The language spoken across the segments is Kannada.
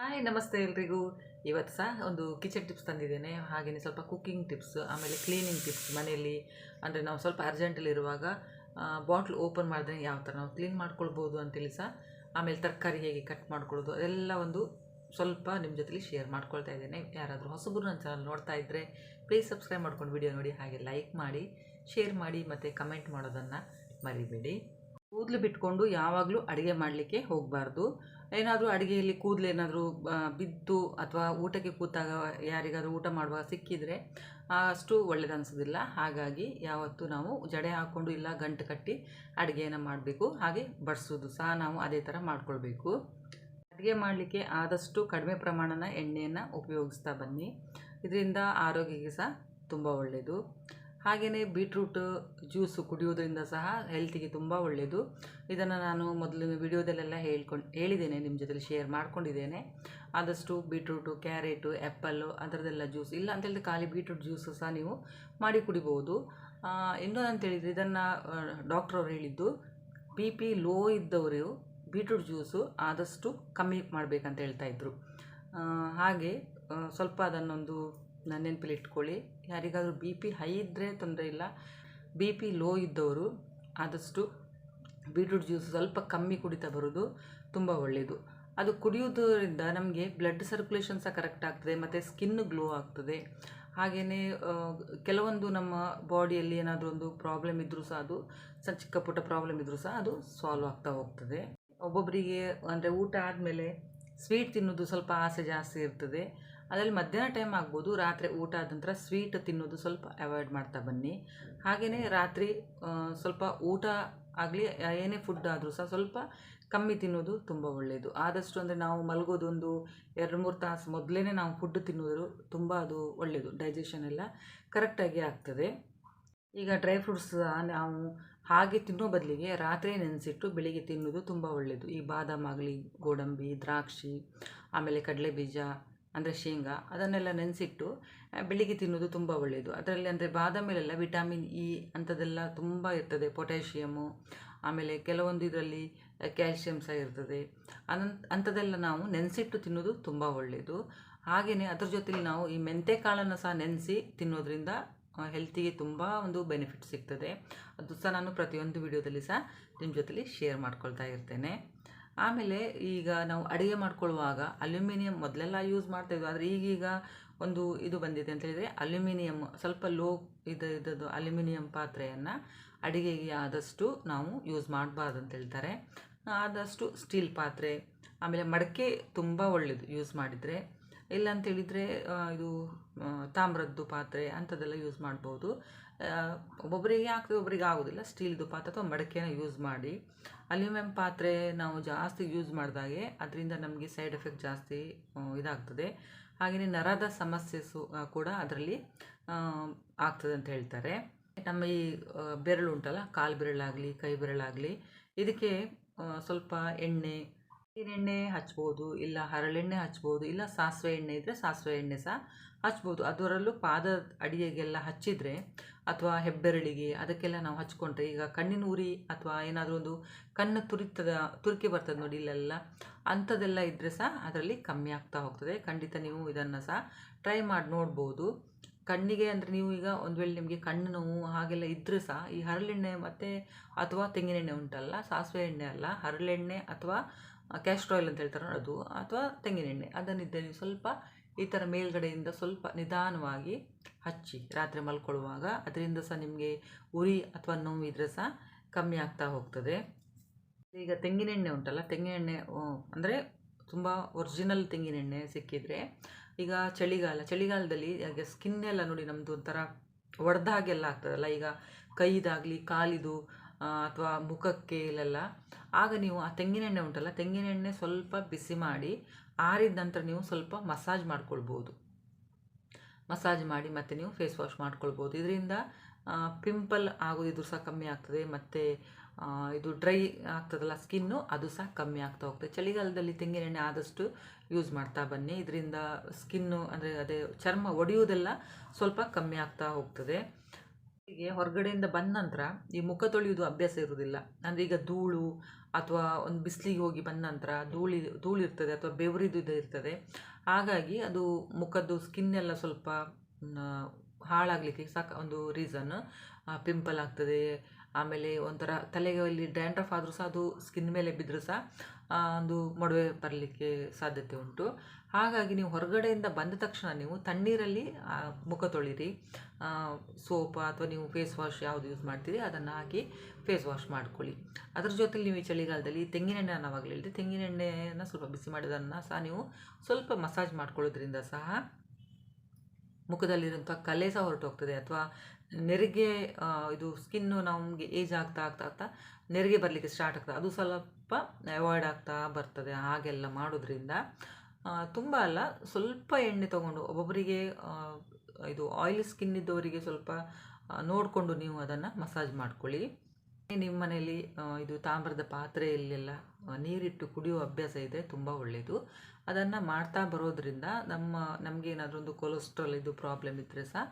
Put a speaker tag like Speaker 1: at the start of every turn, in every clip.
Speaker 1: ಹಾಯ್ ನಮಸ್ತೆ ಎಲ್ರಿಗೂ. ಇವತ್ತು ಸಹ ಒಂದು ಕಿಚನ್ ಟಿಪ್ಸ್ ತಂದಿದ್ದೇನೆ. ಹಾಗೆಯೇ ಸ್ವಲ್ಪ ಕುಕ್ಕಿಂಗ್ ಟಿಪ್ಸ್ ಆಮೇಲೆ ಕ್ಲೀನಿಂಗ್ ಟಿಪ್ಸ್ ಮನೆಯಲ್ಲಿ. ಅಂದರೆ ನಾವು ಸ್ವಲ್ಪ ಅರ್ಜೆಂಟಲ್ಲಿರುವಾಗ ಬಾಟ್ಲ್ ಓಪನ್ ಮಾಡಿದ್ರೆ ಯಾವ ಥರ ನಾವು ಕ್ಲೀನ್ ಮಾಡ್ಕೊಳ್ಬೋದು ಅಂತೇಳಿ ಸಹ, ಆಮೇಲೆ ತರಕಾರಿ ಹೇಗೆ ಕಟ್ ಮಾಡ್ಕೊಳ್ಳೋದು, ಅದೆಲ್ಲ ಒಂದು ಸ್ವಲ್ಪ ನಿಮ್ಮ ಜೊತೆಲಿ ಶೇರ್ ಮಾಡ್ಕೊಳ್ತಾ ಇದ್ದೇನೆ. ಯಾರಾದರೂ ಹೊಸಬ್ರು ನನ್ನ ಚಾನಲ್ ನೋಡ್ತಾ ಇದ್ದರೆ ಪ್ಲೀಸ್ ಸಬ್ಸ್ಕ್ರೈಬ್ ಮಾಡ್ಕೊಂಡು ವಿಡಿಯೋ ನೋಡಿ, ಹಾಗೆ ಲೈಕ್ ಮಾಡಿ ಶೇರ್ ಮಾಡಿ, ಮತ್ತು ಕಮೆಂಟ್ ಮಾಡೋದನ್ನು ಮರಿಬೇಡಿ. ಕೂದಲು ಬಿಟ್ಕೊಂಡು ಯಾವಾಗಲೂ ಅಡುಗೆ ಮಾಡಲಿಕ್ಕೆ ಹೋಗಬಾರ್ದು. ಏನಾದರೂ ಅಡುಗೆಯಲ್ಲಿ ಕೂದಲು ಏನಾದರೂ ಬಿದ್ದು ಅಥವಾ ಊಟಕ್ಕೆ ಕೂತಾಗ ಯಾರಿಗಾದರೂ ಊಟ ಮಾಡುವಾಗ ಸಿಕ್ಕಿದರೆ ಅಷ್ಟು ಒಳ್ಳೇದು ಅನಿಸೋದಿಲ್ಲ ಹಾಗಾಗಿ ಯಾವತ್ತೂ ನಾವು ಜಡೆ ಹಾಕ್ಕೊಂಡು ಇಲ್ಲ ಗಂಟು ಕಟ್ಟಿ ಅಡುಗೆಯನ್ನು ಮಾಡಬೇಕು. ಹಾಗೆ ಬಡಿಸೋದು ಸಹ ನಾವು ಅದೇ ಥರ ಮಾಡಿಕೊಳ್ಬೇಕು. ಅಡುಗೆ ಮಾಡಲಿಕ್ಕೆ ಆದಷ್ಟು ಕಡಿಮೆ ಪ್ರಮಾಣನ ಎಣ್ಣೆಯನ್ನು ಉಪಯೋಗಿಸ್ತಾ ಬನ್ನಿ. ಇದರಿಂದ ಆರೋಗ್ಯಕ್ಕೆ ಸಹ ತುಂಬ ಒಳ್ಳೆಯದು ಹಾಗೆಯೇ ಬೀಟ್ರೂಟ್ ಜ್ಯೂಸು ಕುಡಿಯೋದ್ರಿಂದ ಸಹ ಹೆಲ್ತಿಗೆ ತುಂಬ ಒಳ್ಳೆಯದು ಇದನ್ನು ನಾನು ಮೊದಲಿನ ವಿಡಿಯೋದಲ್ಲೆಲ್ಲ ಹೇಳ್ಕೊಂಡು, ಹೇಳಿದ್ದೇನೆ ನಿಮ್ಮ ಜೊತೆಲಿ ಶೇರ್ ಮಾಡ್ಕೊಂಡಿದ್ದೇನೆ. ಆದಷ್ಟು ಬೀಟ್ರೂಟು ಕ್ಯಾರೆಟು ಆ್ಯಪಲ್ಲು ಅದರದ್ದೆಲ್ಲ ಜ್ಯೂಸ್ ಇಲ್ಲ ಅಂತ ಹೇಳಿದ್ರೆ ಖಾಲಿ ಬೀಟ್ರೂಟ್ ಜ್ಯೂಸು ಸಹ ನೀವು ಮಾಡಿ ಕುಡಿಬೋದು. ಇನ್ನೊಂದು ಅಂತೇಳಿದರೆ ಇದನ್ನು ಡಾಕ್ಟ್ರ್ ಅವ್ರು ಹೇಳಿದ್ದು ಬಿ ಪಿ ಲೋ ಇದ್ದವರು ಬೀಟ್ರೂಟ್ ಜ್ಯೂಸು ಆದಷ್ಟು ಕಮ್ಮಿ ಮಾಡಬೇಕಂತ ಹೇಳ್ತಾಯಿದ್ರು ಹಾಗೆ ಸ್ವಲ್ಪ ಅದನ್ನೊಂದು ನೆನಪಲ್ಲಿ ಇಟ್ಕೊಳ್ಳಿ. ಯಾರಿಗಾದರೂ ಬಿ ಪಿ ಹೈ ಇದ್ದರೆ ತೊಂದರೆ ಇಲ್ಲ. ಬಿ ಪಿ ಲೋ ಇದ್ದವರು ಆದಷ್ಟು ಬೀಟ್ರೂಟ್ ಜ್ಯೂಸ್ ಸ್ವಲ್ಪ ಕಮ್ಮಿ ಕುಡಿತಾ ಬರೋದು ತುಂಬ ಒಳ್ಳೆಯದು ಅದು ಕುಡಿಯೋದ್ರಿಂದ ನಮಗೆ ಬ್ಲಡ್ ಸರ್ಕ್ಯುಲೇಷನ್ ಸಹ ಕರೆಕ್ಟ್ ಆಗ್ತದೆ, ಮತ್ತು ಸ್ಕಿನ್ ಗ್ಲೋ ಆಗ್ತದೆ. ಹಾಗೆಯೇ ಕೆಲವೊಂದು ನಮ್ಮ ಬಾಡಿಯಲ್ಲಿ ಏನಾದರೂ ಒಂದು ಪ್ರಾಬ್ಲಮ್ ಇದ್ದರೂ ಸಹ ಅದು, ಸಣ್ಣ ಚಿಕ್ಕ ಪುಟ್ಟ ಪ್ರಾಬ್ಲಮ್ ಇದ್ದರೂ ಸಹ ಅದು ಸಾಲ್ವ್ ಆಗ್ತಾ ಹೋಗ್ತದೆ. ಒಬ್ಬೊಬ್ಬರಿಗೆ ಅಂದರೆ ಊಟ ಆದಮೇಲೆ ಸ್ವೀಟ್ ತಿನ್ನೋದು ಸ್ವಲ್ಪ ಆಸೆ ಜಾಸ್ತಿ ಇರ್ತದೆ. ಅದರಲ್ಲಿ ಮಧ್ಯಾಹ್ನ ಟೈಮ್ ಆಗ್ಬೋದು, ರಾತ್ರಿ ಊಟ ಆದ ನಂತರ ಸ್ವೀಟ್ ತಿನ್ನೋದು ಸ್ವಲ್ಪ ಅವಾಯ್ಡ್ ಮಾಡ್ತಾ ಬನ್ನಿ. ಹಾಗೆಯೇ ರಾತ್ರಿ ಸ್ವಲ್ಪ ಊಟ ಆಗಲಿ, ಏನೇ ಫುಡ್ ಆದರೂ ಸಹ ಸ್ವಲ್ಪ ಕಮ್ಮಿ ತಿನ್ನೋದು ತುಂಬ ಒಳ್ಳೆಯದು ಆದಷ್ಟು ಅಂದರೆ ನಾವು ಮಲಗೋದೊಂದು ಎರಡು ಮೂರು ತಾಸು ಮೊದಲೇ ನಾವು ಫುಡ್ ತಿನ್ನೋದು ತುಂಬ ಅದು ಒಳ್ಳೆಯದು ಡೈಜೆಷನ್ ಎಲ್ಲ ಕರೆಕ್ಟಾಗಿ ಆಗ್ತದೆ. ಈಗ ಡ್ರೈ ಫ್ರೂಟ್ಸ್ ನಾವು ಹಾಗೆ ತಿನ್ನೋ ಬದಲಿಗೆ ರಾತ್ರಿ ನೆನೆಸಿಟ್ಟು ಬೆಳಿಗ್ಗೆ ತಿನ್ನೋದು ತುಂಬ ಒಳ್ಳೆಯದು ಈ ಬಾದಾಮ್ ಆಗಲಿ, ಗೋಡಂಬಿ, ದ್ರಾಕ್ಷಿ, ಆಮೇಲೆ ಕಡಲೆ ಬೀಜ ಅಂದರೆ ಶೇಂಗಾ, ಅದನ್ನೆಲ್ಲ ನೆನೆಸಿಟ್ಟು ಬೆಳಿಗ್ಗೆ ತಿನ್ನೋದು ತುಂಬ ಒಳ್ಳೆಯದು ಅದರಲ್ಲಿ ಅಂದರೆ ಬಾದಾಮಿಲೆಲ್ಲ ವಿಟಮಿನ್ ಇ ಅಂಥದ್ದೆಲ್ಲ ತುಂಬ ಇರ್ತದೆ ಪೊಟ್ಯಾಷಿಯಮು ಆಮೇಲೆ ಕೆಲವೊಂದು ಇದರಲ್ಲಿ ಕ್ಯಾಲ್ಶಿಯಮ್ ಸಹ ಇರ್ತದೆ. ಅನಂತ ಅಂಥದ್ದೆಲ್ಲ ನಾವು ನೆನೆಸಿಟ್ಟು ತಿನ್ನೋದು ತುಂಬ ಒಳ್ಳೆಯದು ಹಾಗೆಯೇ ಅದ್ರ ಜೊತೆಲಿ ನಾವು ಈ ಮೆಂತೆ ಕಾಳನ್ನು ಸಹ ನೆನೆಸಿ ತಿನ್ನೋದ್ರಿಂದ ಹೆಲ್ತಿಗೆ ತುಂಬ ಒಂದು ಬೆನಿಫಿಟ್ ಸಿಗ್ತದೆ. ಅದು ಸಹ ನಾನು ಪ್ರತಿಯೊಂದು ವಿಡಿಯೋದಲ್ಲಿ ಸಹ ನಿಮ್ಮ ಜೊತೆಲಿ ಶೇರ್ ಮಾಡ್ಕೊಳ್ತಾ ಇರ್ತೇನೆ. ಆಮೇಲೆ ಈಗ ನಾವು ಅಡುಗೆ ಮಾಡ್ಕೊಳ್ಳುವಾಗ ಅಲ್ಯೂಮಿನಿಯಂ ಮೊದಲೆಲ್ಲ ಯೂಸ್ ಮಾಡ್ತಾಯಿದ್ವಿ. ಆದರೆ ಈಗೀಗ ಒಂದು ಇದು ಬಂದಿದೆ ಅಂತ ಹೇಳಿದರೆ ಅಲ್ಯೂಮಿನಿಯಂ ಸ್ವಲ್ಪ ಲೋ ಇದು ಇದ್ದದ್ದು ಅಲ್ಯೂಮಿನಿಯಂ ಪಾತ್ರೆಯನ್ನು ಅಡುಗೆಗೆ ಆದಷ್ಟು ನಾವು ಯೂಸ್ ಮಾಡಬಾರ್ದು ಅಂತ ಹೇಳ್ತಾರೆ. ಆದಷ್ಟು ಸ್ಟೀಲ್ ಪಾತ್ರೆ, ಆಮೇಲೆ ಮಡಕೆ ತುಂಬ ಒಳ್ಳೆಯದು ಯೂಸ್ ಮಾಡಿದರೆ. ಇಲ್ಲ ಅಂತೇಳಿದರೆ ಇದು ತಾಮ್ರದ್ದು ಪಾತ್ರೆ ಅಂಥದ್ದೆಲ್ಲ ಯೂಸ್ ಮಾಡ್ಬೋದು. ಒಬ್ಬೊಬ್ಬರಿಗೆ ಆಗ್ತದೆ ಒಬ್ಬರಿಗೆ ಆಗೋದಿಲ್ಲ. ಸ್ಟೀಲ್ದು ಪಾತ್ರೆ ಅಥವಾ ಮಡಕೆನ ಯೂಸ್ ಮಾಡಿ. ಅಲ್ಯೂಮಿಯಂ ಪಾತ್ರೆ ನಾವು ಜಾಸ್ತಿ ಯೂಸ್ ಮಾಡಿದಾಗೆ ಅದರಿಂದ ನಮಗೆ ಸೈಡ್ ಎಫೆಕ್ಟ್ ಜಾಸ್ತಿ ಇದಾಗ್ತದೆ. ಹಾಗೆಯೇ ನರದ ಸಮಸ್ಯೆ ಕೂಡ ಅದರಲ್ಲಿ ಆಗ್ತದೆ ಅಂತ ಹೇಳ್ತಾರೆ. ನಮ್ಮ ಈ ಬೆರಳು ಉಂಟಲ್ಲ, ಕಾಲು ಬೆರಳಾಗಲಿ, ಕೈ ಬೆರಳಾಗಲಿ, ಇದಕ್ಕೆ ಸ್ವಲ್ಪ ಎಣ್ಣೆ ಎಣ್ಣೆ ಹಚ್ಬೋದು, ಇಲ್ಲ ಹರಳೆಣ್ಣೆ ಹಚ್ಬೋದು, ಇಲ್ಲ ಸಾಸಿವೆ ಎಣ್ಣೆ ಇದ್ದರೆ ಸಾಸಿವೆ ಎಣ್ಣೆ ಸಹ ಹಚ್ಬೋದು. ಅದರಲ್ಲೂ ಪಾದ ಅಡಿಗೆಗೆಲ್ಲ ಹಚ್ಚಿದರೆ ಅಥವಾ ಹೆಬ್ಬೆರಳಿಗೆ ಅದಕ್ಕೆಲ್ಲ ನಾವು ಹಚ್ಕೊಂಡ್ರೆ ಈಗ ಕಣ್ಣಿನ ಉರಿ ಅಥವಾ ಏನಾದರೂ ಒಂದು ಕಣ್ಣು ತುರಿತದ, ತುರಿಕೆ ಬರ್ತದೆ ನೋಡಿ ಇಲ್ಲೆಲ್ಲ, ಅಂಥದ್ದೆಲ್ಲ ಇದ್ದರೆ ಸಹ ಅದರಲ್ಲಿ ಕಮ್ಮಿ ಆಗ್ತಾ ಹೋಗ್ತದೆ. ಖಂಡಿತ ನೀವು ಇದನ್ನು ಸಹ ಟ್ರೈ ಮಾಡಿ ನೋಡ್ಬೋದು. ಕಣ್ಣಿಗೆ ಅಂದರೆ ನೀವು ಈಗ ಒಂದು ವೇಳೆ ನಿಮಗೆ ಕಣ್ಣು ನೋವು ಹಾಗೆಲ್ಲ ಇದ್ದರೆ ಸಹ ಈ ಹರಳೆಣ್ಣೆ ಮತ್ತು ಅಥವಾ ತೆಂಗಿನೆಣ್ಣೆ ಉಂಟಲ್ಲ, ಸಾಸಿವೆ ಎಣ್ಣೆ ಅಲ್ಲ, ಹರಳೆಣ್ಣೆ ಅಥವಾ ಕ್ಯಾಸ್ಟ್ರ್ ಆಯಿಲ್ ಅಂತ ಹೇಳ್ತಾರೆ ಅದು, ಅಥವಾ ತೆಂಗಿನೆಣ್ಣೆ ಅದನ್ನಿದ್ದ ನೀವು ಸ್ವಲ್ಪ ಈ ಥರ ಮೇಲ್ಗಡೆಯಿಂದ ಸ್ವಲ್ಪ ನಿಧಾನವಾಗಿ ಹಚ್ಚಿ, ರಾತ್ರಿ ಮಲ್ಕೊಳ್ಳುವಾಗ ಅದರಿಂದ ಸಹ ನಿಮಗೆ ಉರಿ ಅಥವಾ ನೋವು ಇದ್ದರೆ ಸಹ ಕಮ್ಮಿ ಆಗ್ತಾ ಹೋಗ್ತದೆ. ಈಗ ತೆಂಗಿನೆಣ್ಣೆ ಉಂಟಲ್ಲ ತೆಂಗಿನೆಣ್ಣೆ ಅಂದರೆ ತುಂಬ ಒರಿಜಿನಲ್ ತೆಂಗಿನೆಣ್ಣೆ ಸಿಕ್ಕಿದರೆ ಈಗ ಚಳಿಗಾಲ, ಚಳಿಗಾಲದಲ್ಲಿ ಈಗ ಸ್ಕಿನ್ ಎಲ್ಲ ನೋಡಿ ನಮ್ಮದು ಒಂಥರ ಒಡೆದ ಹಾಗೆಲ್ಲ ಆಗ್ತದಲ್ಲ. ಈಗ ಕೈದಾಗಲಿ, ಕಾಲಿದು ಅಥವಾ ಮುಖಕ್ಕೆ ಇಲ್ಲೆಲ್ಲ. ಆಗ ನೀವು ಆ ತೆಂಗಿನೆಣ್ಣೆ ಉಂಟಲ್ಲ ತೆಂಗಿನೆಣ್ಣೆ ಸ್ವಲ್ಪ ಬಿಸಿ ಮಾಡಿ, ಆರಿದ ನಂತರ ನೀವು ಸ್ವಲ್ಪ ಮಸಾಜ್ ಮಾಡ್ಕೊಳ್ಬೋದು. ಮಸಾಜ್ ಮಾಡಿ ಮತ್ತೆ ನೀವು ಫೇಸ್ ವಾಶ್ ಮಾಡ್ಕೊಳ್ಬೋದು. ಇದರಿಂದ ಪಿಂಪಲ್ ಆಗೋದಿದ್ರು ಸಹ ಕಮ್ಮಿ ಆಗ್ತದೆ. ಮತ್ತು ಇದು ಡ್ರೈ ಆಗ್ತದಲ್ಲ ಸ್ಕಿನ್ನು, ಅದು ಸಹ ಕಮ್ಮಿ ಆಗ್ತಾ ಹೋಗ್ತದೆ. ಚಳಿಗಾಲದಲ್ಲಿ ತೆಂಗಿನೆಣ್ಣೆ ಆದಷ್ಟು ಯೂಸ್ ಮಾಡ್ತಾ ಬನ್ನಿ. ಇದರಿಂದ ಸ್ಕಿನ್ನು ಅಂದರೆ ಅದೇ ಚರ್ಮ ಒಡೆಯುವುದೆಲ್ಲ ಸ್ವಲ್ಪ ಕಮ್ಮಿ ಆಗ್ತಾ ಹೋಗ್ತದೆ. ಹೀಗೆ ಹೊರಗಡೆಯಿಂದ ಬಂದ ನಂತರ ಈ ಮುಖ ತೊಳೆಯುವುದು ಅಭ್ಯಾಸ ಇರುವುದಿಲ್ಲ. ಅಂದರೆ ಈಗ ಧೂಳು ಅಥವಾ ಒಂದು ಬಿಸಿಲಿಗೆ ಹೋಗಿ ಬಂದ ನಂತರ ಧೂಳಿ, ಧೂಳು ಇರ್ತದೆ ಅಥವಾ ಬೆವರಿದು ಇರ್ತದೆ. ಹಾಗಾಗಿ ಅದು ಮುಖದ್ದು ಸ್ಕಿನ್ ಎಲ್ಲ ಸ್ವಲ್ಪ ಹಾಳಾಗಲಿಕ್ಕೆ ಸಾಕು, ಒಂದು ರೀಸನ್ ಪಿಂಪಲ್ ಆಗ್ತದೆ ಆಮೇಲೆ ಒಂಥರ ತಲೆಗೆ ಅಲ್ಲಿ ಡ್ಯಾಂಡ್ರಫ್ ಆದರೂ ಸಹ ಅದು ಸ್ಕಿನ್ ಮೇಲೆ ಬಿದ್ದರೂ ಸಹ ಒಂದು ಮೊಡವೆ ಬರಲಿಕ್ಕೆ ಸಾಧ್ಯತೆ ಉಂಟು. ಹಾಗಾಗಿ ನೀವು ಹೊರಗಡೆಯಿಂದ ಬಂದ ತಕ್ಷಣ ನೀವು ತಣ್ಣೀರಲ್ಲಿ ಮುಖ ತೊಳಿರಿ. ಸೋಪ್ ಅಥವಾ ನೀವು ಫೇಸ್ ವಾಶ್ ಯಾವುದು ಯೂಸ್ ಮಾಡ್ತೀರಿ, ಅದನ್ನು ಹಾಕಿ ಫೇಸ್ ವಾಶ್ ಮಾಡ್ಕೊಳ್ಳಿ. ಅದ್ರ ಜೊತೆಲಿ ನೀವು ಈ ಚಳಿಗಾಲದಲ್ಲಿ ತೆಂಗಿನೆಣ್ಣೆ ನಾನು ಅವಾಗಲೇ ತೆಂಗಿನ ತೆಂಗಿನೆಣ್ಣೆಯನ್ನು ಸ್ವಲ್ಪ ಬಿಸಿ ಮಾಡೋದನ್ನು ಸಹ ನೀವು ಸ್ವಲ್ಪ ಮಸಾಜ್ ಮಾಡ್ಕೊಳ್ಳೋದ್ರಿಂದ ಸಹ ಮುಖದಲ್ಲಿರುವಂಥ ಕಲೆ ಸಹ ಹೊರಟೋಗ್ತದೆ. ಅಥವಾ ನೆರಿಗೆ ಇದು ಸ್ಕಿನ್ನು ನಮಗೆ ಏಜ್ ಆಗ್ತಾ ಆಗ್ತಾ ಆಗ್ತಾ ನೆರಿಗೆ ಬರಲಿಕ್ಕೆ ಸ್ಟಾರ್ಟ್ ಆಗ್ತದೆ. ಅದು ಸ್ವಲ್ಪ ಅವಾಯ್ಡ್ ಆಗ್ತಾ ಬರ್ತದೆ ಹಾಗೆಲ್ಲ ಮಾಡೋದ್ರಿಂದ. ತುಂಬ ಅಲ್ಲ, ಸ್ವಲ್ಪ ಎಣ್ಣೆ ತಗೊಂಡು ಒಬ್ಬೊಬ್ಬರಿಗೆ ಇದು ಆಯಿಲ್ ಸ್ಕಿನ್ ಇದ್ದವರಿಗೆ ಸ್ವಲ್ಪ ನೋಡಿಕೊಂಡು ನೀವು ಅದನ್ನು ಮಸಾಜ್ ಮಾಡ್ಕೊಳ್ಳಿ. ನಿಮ್ಮ ಮನೆಯಲ್ಲಿ ಇದು ತಾಮ್ರದ ಪಾತ್ರೆಯಲ್ಲೆಲ್ಲ ನೀರಿಟ್ಟು ಕುಡಿಯುವ ಅಭ್ಯಾಸ ಇದೆ, ತುಂಬ ಒಳ್ಳೆಯದು ಅದನ್ನು ಮಾಡ್ತಾ ಬರೋದ್ರಿಂದ ನಮ್ಮ ನಮಗೇನಾದರೂ ಒಂದು ಕೊಲೆಸ್ಟ್ರಾಲ್ ಇದು ಪ್ರಾಬ್ಲಮ್ ಇದ್ದರೆ ಸಹ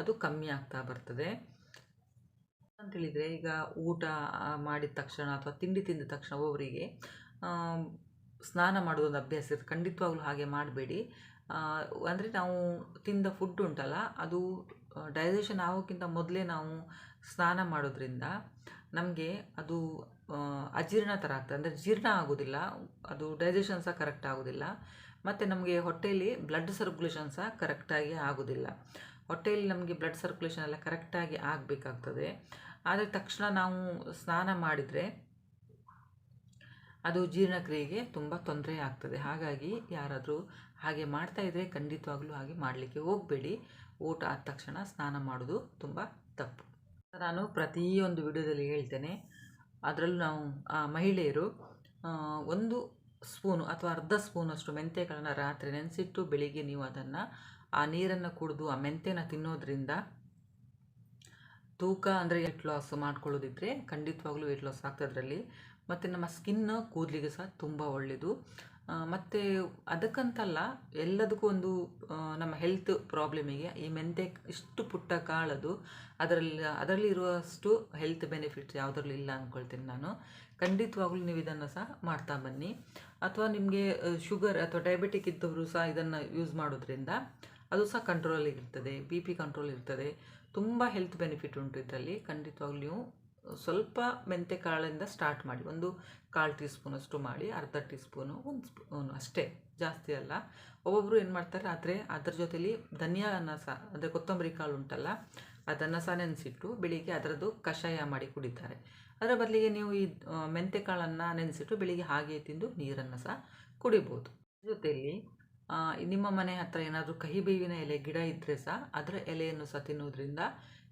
Speaker 1: ಅದು ಕಮ್ಮಿ ಆಗ್ತಾ ಬರ್ತದೆ. ಅಂತೇಳಿದರೆ ಈಗ ಊಟ ಮಾಡಿದ ತಕ್ಷಣ ಅಥವಾ ತಿಂಡಿ ತಿಂದ ತಕ್ಷಣ ಒಬ್ಬರಿಗೆ ಸ್ನಾನ ಮಾಡೋದೊಂದು ಅಭ್ಯಾಸ ಇರುತ್ತೆ. ಖಂಡಿತವಾಗ್ಲೂ ಹಾಗೆ ಮಾಡಬೇಡಿ. ಅಂದರೆ ನಾವು ತಿಂದ ಫುಡ್ ಉಂಟಲ್ಲ, ಅದು ಡೈಜೆಷನ್ ಆಗೋಕ್ಕಿಂತ ಮೊದಲೇ ನಾವು ಸ್ನಾನ ಮಾಡೋದ್ರಿಂದ ನಮಗೆ ಅದು ಅಜೀರ್ಣ ಥರ ಆಗ್ತದೆ. ಅಂದರೆ ಜೀರ್ಣ ಆಗೋದಿಲ್ಲ, ಅದು ಡೈಜೆಷನ್ ಸಹ ಕರೆಕ್ಟ್ ಆಗೋದಿಲ್ಲ. ಮತ್ತು ನಮಗೆ ಹೊಟ್ಟೆಯಲ್ಲಿ ಬ್ಲಡ್ ಸರ್ಕ್ಯುಲೇಷನ್ ಸಹ ಕರೆಕ್ಟಾಗಿ ಆಗೋದಿಲ್ಲ. ಹೊಟ್ಟೆಯಲ್ಲಿ ನಮಗೆ ಬ್ಲಡ್ ಸರ್ಕ್ಯುಲೇಷನ್ ಎಲ್ಲ ಕರೆಕ್ಟಾಗಿ ಆಗಬೇಕಾಗ್ತದೆ. ಆದರೆ ತಕ್ಷಣ ನಾವು ಸ್ನಾನ ಮಾಡಿದರೆ ಅದು ಜೀರ್ಣಕ್ರಿಯೆಗೆ ತುಂಬ ತೊಂದರೆ ಆಗ್ತದೆ. ಹಾಗಾಗಿ ಯಾರಾದರೂ ಹಾಗೆ ಮಾಡ್ತಾ ಇದ್ದರೆ ಖಂಡಿತವಾಗ್ಲೂ ಹಾಗೆ ಮಾಡಲಿಕ್ಕೆ ಹೋಗಬೇಡಿ. ಊಟ ಆದ ತಕ್ಷಣ ಸ್ನಾನ ಮಾಡೋದು ತುಂಬ ತಪ್ಪು. ನಾನು ಪ್ರತಿಯೊಂದು ವಿಡಿಯೋದಲ್ಲಿ ಹೇಳ್ತೇನೆ. ಅದರಲ್ಲೂ ನಾವು ಮಹಿಳೆಯರು ಒಂದು ಸ್ಪೂನು ಅಥವಾ ಅರ್ಧ ಸ್ಪೂನಷ್ಟು ಮೆಂತ್ಯಗಳನ್ನು ರಾತ್ರಿ ನೆನೆಸಿಟ್ಟು ಬೆಳಿಗ್ಗೆ ನೀವು ಅದನ್ನು ಆ ನೀರನ್ನು ಕುಡಿದು ಆ ಮೆಂತ್ಯನ ತಿನ್ನೋದ್ರಿಂದ ತೂಕ ಅಂದರೆ ವೆಯ್ಟ್ ಲಾಸ್ ಮಾಡ್ಕೊಳ್ಳೋದಿದ್ರೆ ಖಂಡಿತವಾಗ್ಲೂ ವೆಯ್ಟ್ ಲಾಸ್ ಆಗ್ತದ್ರಲ್ಲಿ. ಮತ್ತು ನಮ್ಮ ಸ್ಕಿನ್ ಕೂದಲಿಗೆ ಸಹ ತುಂಬ ಒಳ್ಳೆಯದು ಮತ್ತು ಅದಕ್ಕಂತಲ್ಲ ಎಲ್ಲದಕ್ಕೂ ಒಂದು ನಮ್ಮ ಹೆಲ್ತ್ ಪ್ರಾಬ್ಲಮಿಗೆ ಈ ಮೆಂತೆ ಇಷ್ಟು ಪುಟ್ಟ ಕಾಳದು, ಅದರಲ್ಲಿ ಅದರಲ್ಲಿ ಇರುವಷ್ಟು ಹೆಲ್ತ್ ಬೆನಿಫಿಟ್ಸ್ ಯಾವುದರಲ್ಲೂ ಇಲ್ಲ ಅಂದ್ಕೊಳ್ತೀನಿ ನಾನು. ಖಂಡಿತವಾಗ್ಲೂ ನೀವು ಇದನ್ನು ಸಹ ಮಾಡ್ತಾ ಬನ್ನಿ. ಅಥವಾ ನಿಮಗೆ ಶುಗರ್ ಅಥವಾ ಡಯಾಬಿಟಿಕ್ ಇದ್ದವರು ಸಹ ಇದನ್ನು ಯೂಸ್ ಮಾಡೋದ್ರಿಂದ ಅದು ಸಹ ಕಂಟ್ರೋಲಿಗೆ ಇರ್ತದೆ ಬಿ ಪಿ ಕಂಟ್ರೋಲ್ ಇರ್ತದೆ. ತುಂಬ ಹೆಲ್ತ್ ಬೆನಿಫಿಟ್ ಉಂಟು ಇದರಲ್ಲಿ. ಖಂಡಿತವಾಗ್ಲೂ ನೀವು ಸ್ವಲ್ಪ ಮೆಂತೆ ಕಾಳಿಂದ ಸ್ಟಾರ್ಟ್ ಮಾಡಿ, ಒಂದು ಕಾಲು ಟೀ ಸ್ಪೂನಷ್ಟು ಮಾಡಿ, ಅರ್ಧ ಟೀ ಸ್ಪೂನು ಒಂದು ಸ್ಪೂನು ಅಷ್ಟೇ, ಜಾಸ್ತಿ ಅಲ್ಲ. ಒಬ್ಬೊಬ್ಬರು ಏನು ಮಾಡ್ತಾರೆ, ಆದರೆ ಅದ್ರ ಜೊತೆಲಿ ಅನ್ನ ಸಹ ಅಂದರೆ ಕೊತ್ತಂಬರಿ ಕಾಳು ಉಂಟಲ್ಲ, ಅದನ್ನು ಸಹ ನೆನೆಸಿಟ್ಟು ಬೆಳಿಗ್ಗೆ ಅದರದ್ದು ಕಷಾಯ ಮಾಡಿ ಕುಡಿತಾರೆ. ಅದರ ಬದಲಿಗೆ ನೀವು ಈ ಮೆಂತೆ ಕಾಳನ್ನು ನೆನೆಸಿಟ್ಟು ಬೆಳಿಗ್ಗೆ ಹಾಗೆ ತಿಂದು ನೀರನ್ನು ಸಹ ಕುಡಿಬೋದು. ಜೊತೆಯಲ್ಲಿ ನಿಮ್ಮ ಮನೆ ಹತ್ರ ಏನಾದರೂ ಕಹಿ ಬೇವಿನ ಎಲೆ ಗಿಡ ಇದ್ದರೆ ಸಹ ಅದರ ಎಲೆಯನ್ನು ಸಹ ತಿನ್ನೋದ್ರಿಂದ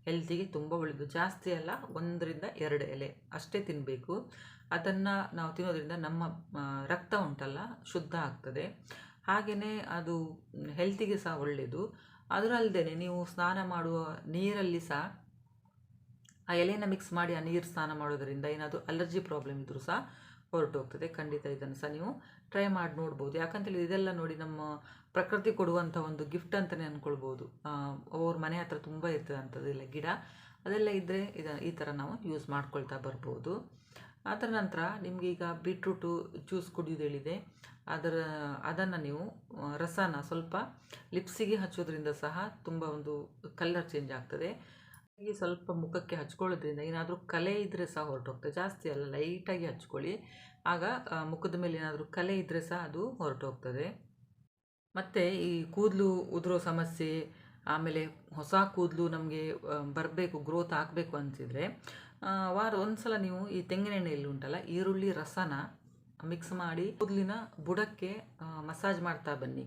Speaker 1: ಹೆಲ್ತಿಗೆ ತುಂಬ ಒಳ್ಳೆಯದು ಜಾಸ್ತಿ ಅಲ್ಲ, ಒಂದರಿಂದ ಎರಡು ಎಲೆ ಅಷ್ಟೇ ತಿನ್ನಬೇಕು ಅದನ್ನು ನಾವು ತಿನ್ನೋದ್ರಿಂದ ನಮ್ಮ ರಕ್ತ ಉಂಟಲ್ಲ, ಶುದ್ಧ ಆಗ್ತದೆ. ಹಾಗೆಯೇ ಅದು ಹೆಲ್ತಿಗೆ ಸಹ ಒಳ್ಳೆಯದು ಅದರಲ್ಲದೆ ನೀವು ಸ್ನಾನ ಮಾಡುವ ನೀರಲ್ಲಿ ಸಹ, ಆ ಎಲೆನ ಮಿಕ್ಸ್ ಮಾಡಿ ಆ ನೀರು ಸ್ನಾನ ಮಾಡೋದರಿಂದ ಏನಾದರೂ ಅಲರ್ಜಿ ಪ್ರಾಬ್ಲಮ್ ಇದ್ದರೂ ಸಹ ಹೊರಟೋಗ್ತದೆ. ಖಂಡಿತ ಇದನ್ನು ಸಹ ನೀವು ಟ್ರೈ ಮಾಡಿ ನೋಡ್ಬೋದು. ಯಾಕಂತೇಳಿ ಇದೆಲ್ಲ ನೋಡಿ ನಮ್ಮ ಪ್ರಕೃತಿ ಕೊಡುವಂಥ ಒಂದು ಗಿಫ್ಟ್ ಅಂತಲೇ ಅಂದ್ಕೊಳ್ಬೋದು ಅವ್ರ ಮನೆ ಹತ್ರ ತುಂಬ ಇರ್ತದೆ ಅಂಥದ್ದೆಲ್ಲ ಗಿಡ. ಅದೆಲ್ಲ ಇದ್ದರೆ ಇದ, ಈ ಥರ ನಾವು ಯೂಸ್ ಮಾಡ್ಕೊಳ್ತಾ ಬರ್ಬೋದು. ಅದರ ನಂತರ ನಿಮಗೆ ಈಗ ಬೀಟ್ರೂಟು ಜ್ಯೂಸ್ ಕುಡಿಯೋದು ಹೇಳಿದೆ. ಅದರ, ಅದನ್ನು ನೀವು ರಸನ ಸ್ವಲ್ಪ ಲಿಪ್ಸಿಗೆ ಹಚ್ಚೋದ್ರಿಂದ ಸಹ ತುಂಬ ಒಂದು ಕಲರ್ ಚೇಂಜ್ ಆಗ್ತದೆ. ಹೀಗೆ ಸ್ವಲ್ಪ ಮುಖಕ್ಕೆ ಹಚ್ಕೊಳ್ಳೋದ್ರಿಂದ ಏನಾದರೂ ಕಲೆ ಇದ್ದರೆ ಸಹ ಹೊರಟೋಗ್ತದೆ. ಜಾಸ್ತಿ ಅಲ್ಲ ಲೈಟಾಗಿ ಹಚ್ಕೊಳ್ಳಿ. ಆಗ ಮುಖದ ಮೇಲೆ ಏನಾದರೂ ಕಲೆ ಇದ್ದರೆ ಸಹ ಅದು ಹೊರಟೋಗ್ತದೆ. ಮತ್ತು ಈ ಕೂದಲು ಉದುರೋ ಸಮಸ್ಯೆ, ಆಮೇಲೆ ಹೊಸ ಕೂದಲು ನಮಗೆ ಬರಬೇಕು, ಗ್ರೋತ್ ಆಗಬೇಕು ಅನಿಸಿದರೆ ವಾರ ಒಂದು ಸಲ ನೀವು ಈ ತೆಂಗಿನೆಣ್ಣೆಯಲ್ಲಿ ಉಂಟಲ್ಲ, ಈರುಳ್ಳಿ ರಸನ ಮಿಕ್ಸ್ ಮಾಡಿ ಕೂದಲಿನ ಬುಡಕ್ಕೆ ಮಸಾಜ್ ಮಾಡ್ತಾ ಬನ್ನಿ.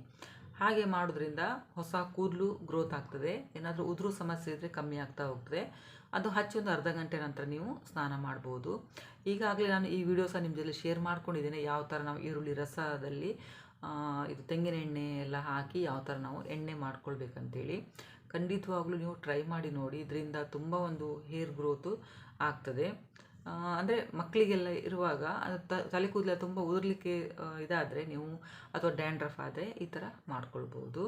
Speaker 1: ಹಾಗೆ ಮಾಡೋದ್ರಿಂದ ಹೊಸ ಕೂದಲು ಗ್ರೋತ್ ಆಗ್ತದೆ. ಏನಾದರೂ ಉದುರು ಸಮಸ್ಯೆ ಇದ್ದರೆ ಕಮ್ಮಿ ಆಗ್ತಾ ಹೋಗ್ತದೆ. ಅದು ಹಚ್ಚಿ ಒಂದು ಅರ್ಧ ಗಂಟೆ ನಂತರ ನೀವು ಸ್ನಾನ ಮಾಡ್ಬೋದು. ಈಗಾಗಲೇ ನಾನು ಈ ವಿಡಿಯೋ ಸಹ ನಿಮ್ಮ ಜೊತೆ ಶೇರ್ ಮಾಡ್ಕೊಂಡಿದ್ದೇನೆ ಯಾವ ಥರ ನಾವು ಈರುಳ್ಳಿ ರಸದಲ್ಲಿ ಇದು ತೆಂಗಿನ ಎಣ್ಣೆ ಎಲ್ಲ ಹಾಕಿ ಯಾವ ಥರ ನಾವು ಎಣ್ಣೆ ಮಾಡ್ಕೊಳ್ಬೇಕಂತೇಳಿ. ಖಂಡಿತವಾಗ್ಲೂ ನೀವು ಟ್ರೈ ಮಾಡಿ ನೋಡಿ. ಇದರಿಂದ ತುಂಬ ಒಂದು ಹೇರ್ ಗ್ರೋತು ಆಗ್ತದೆ. ಅಂದರೆ ಮಕ್ಕಳಿಗೆಲ್ಲ ಇರುವಾಗ ಅದು ತಲೆ ಕೂದಲ ತುಂಬ ಉದುರಲಿಕ್ಕೆ ಇದಾದರೆ ನೀವು, ಅಥವಾ ಡ್ಯಾಂಡ್ರಫ್ ಆದರೆ ಈ ಥರ ಮಾಡ್ಕೊಳ್ಬೋದು.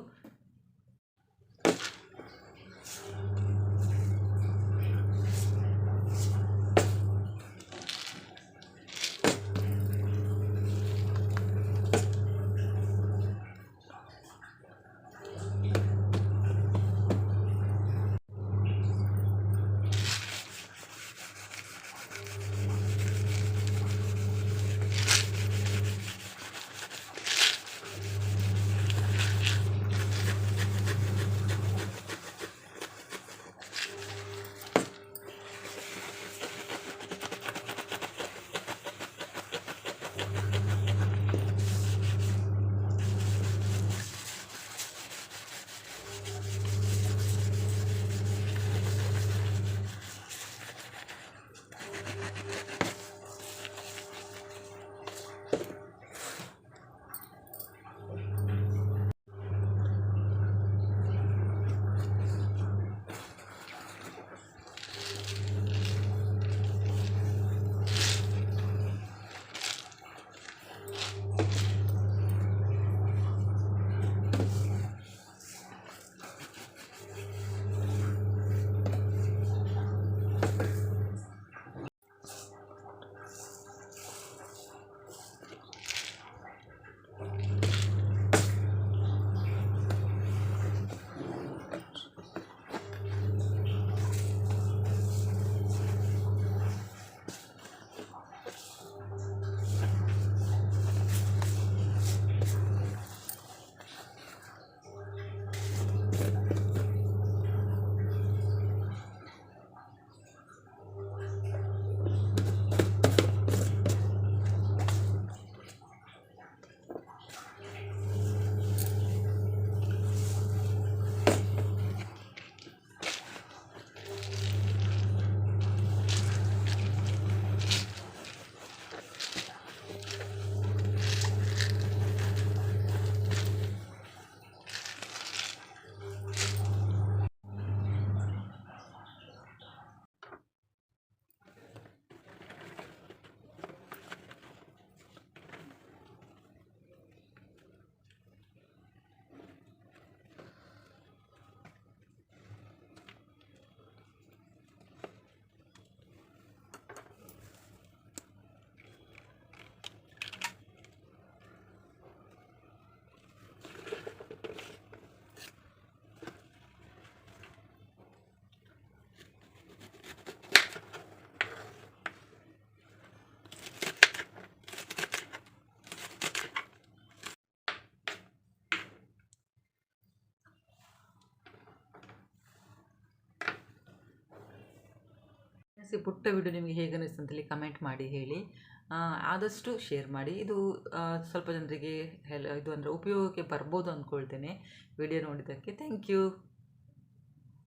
Speaker 1: ಫ್ರೆಂಡ್ಸ್ ಪುಟ್ಟ ವಿಡಿಯೋ ನಿಮಗೆ ಹೇಗೆ ಅನ್ನಿಸ್ತು ಅಂತೇಳಿ ಕಮೆಂಟ್ ಮಾಡಿ, ಹೇಳಿ. ಆದಷ್ಟು ಶೇರ್ ಮಾಡಿ. ಇದು ಸ್ವಲ್ಪ ಜನರಿಗೆ ಹೆಲ್ ಇದು ಅಂದರೆ ಉಪಯೋಗಕ್ಕೆ ಬರ್ಬೋದು ಅಂದ್ಕೊಳ್ತೇನೆ. ವಿಡಿಯೋ ನೋಡಿದ್ದಕ್ಕೆ. Thank you